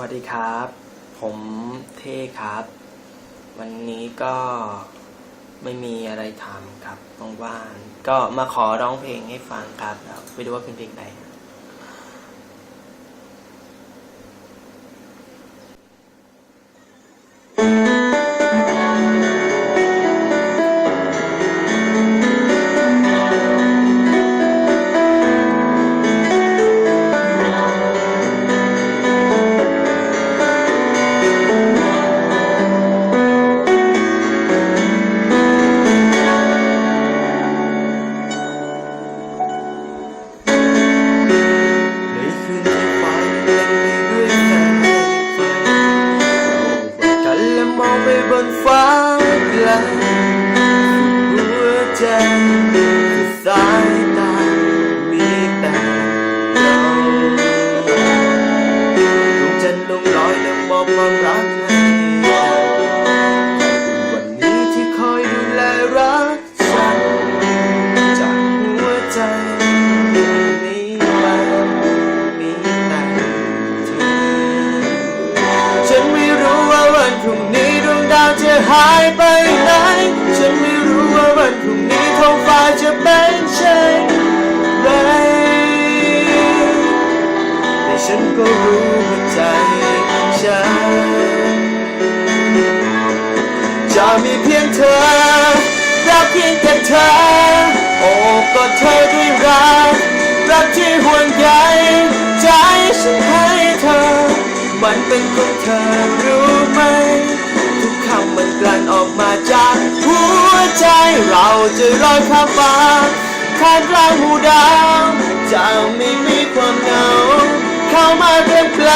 วัสดีครับ ผมเท่ครับ วันนี้ก็ไม่มีอะไรทำครับว่างๆก็มาขอร้องเพลงให้ฟังครับแล้วไม่รู้ว่าเป็นเพลงไหน ฟ้าไกลสุดหัวใจคือสายตามีแต่เราดวงจันทร์ดวงลอยและมอบความรัก หายไปไหน ฉันไม่รู้ว่าวันพรุ่งนี้ท้องฟ้าจะเป็นเช่นไรแต่ฉันก็รู้ว่าใจฉัน จะมีเพียงเธอ รักเพียงแต่เธอ โอ้ก็เธอด้วยรัก รักที่ห่วงใยใจฉันให้เธอ มันเป็นของเธอรู้ไหม เราจะลอยข้ามฟ้าข้ามกลางหมู่ดาวจะไม่มีความเหงา เข้ามาเกินแปล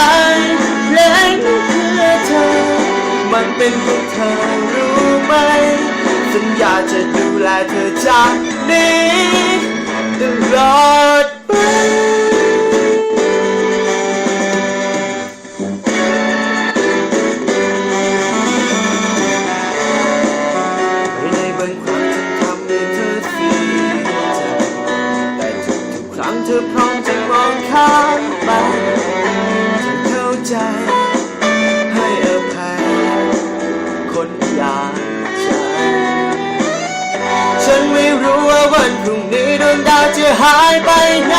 เพลงนี้เพื่อเธอ มันเป็นของเธอรู้ไหม สัญญาจะดูแลเธอจากนี้ตลอดไป เธอพร้อมจะมองข้ามไปเข้าใจ ให้อภัย คนอย่างฉัน ฉันไม่รู้ว่าวันพรุ่งนี้ดวงดาวจะหายไปไหน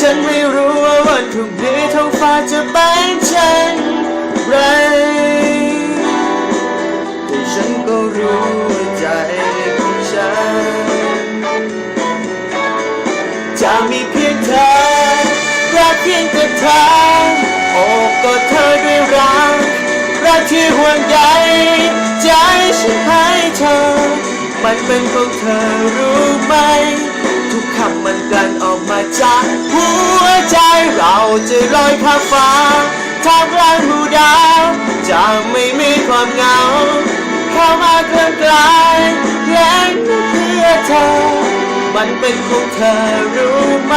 ฉันไม่รู้ว่าวันพรุ่งนี้ท้องฟ้าจะเป็นฉัน จะมีเพียงเธอ รักเพียงแต่เธอโอ้ก็เธอด้วยรัก รักที่ห่วงใยใจฉันให้เธอ มันเป็นของเธอรู้ไหม ทุกคำมันกลั่นออกมาจากหัวใจเราจะลอยข้ามฟ้าท่ามกลางหมู่ดาวจะไม่มีความเหงา เข้ามาเกินไกลเพลงเพื่อเธอ มันเป็นของเธอรู้ไหม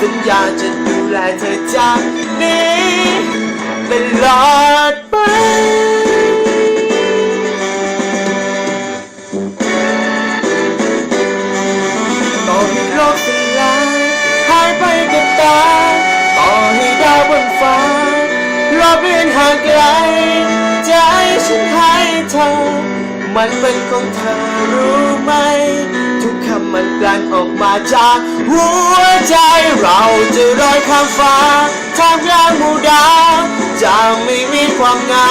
สัญญาจะดูแลเธอจากนี้ตลอดไปต่อให้โลกสลายหายไปกับตา ต่อให้ดาวบนฟ้าลอบเลียนห่างไกล ใจฉันให้เธอ มันเป็นของเธอรู้ไหม จากหัวใจเราจะลอยข้ามฟ้าท่ามกลางหมู่ดาวจะไม่มีความเหงา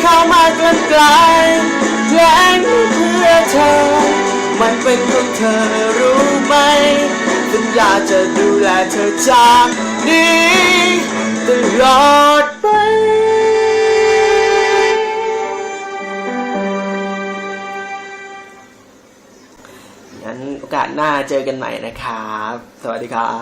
เข้ามาเกินไกลเพลงเพื่อเธอ มันเป็นของเธอรู้ไหมสัญญาจะดูแลเธอจากนี้ตลอดไป อกาสหน้าเจอกันใหม่นะครับ สวัสดีครับ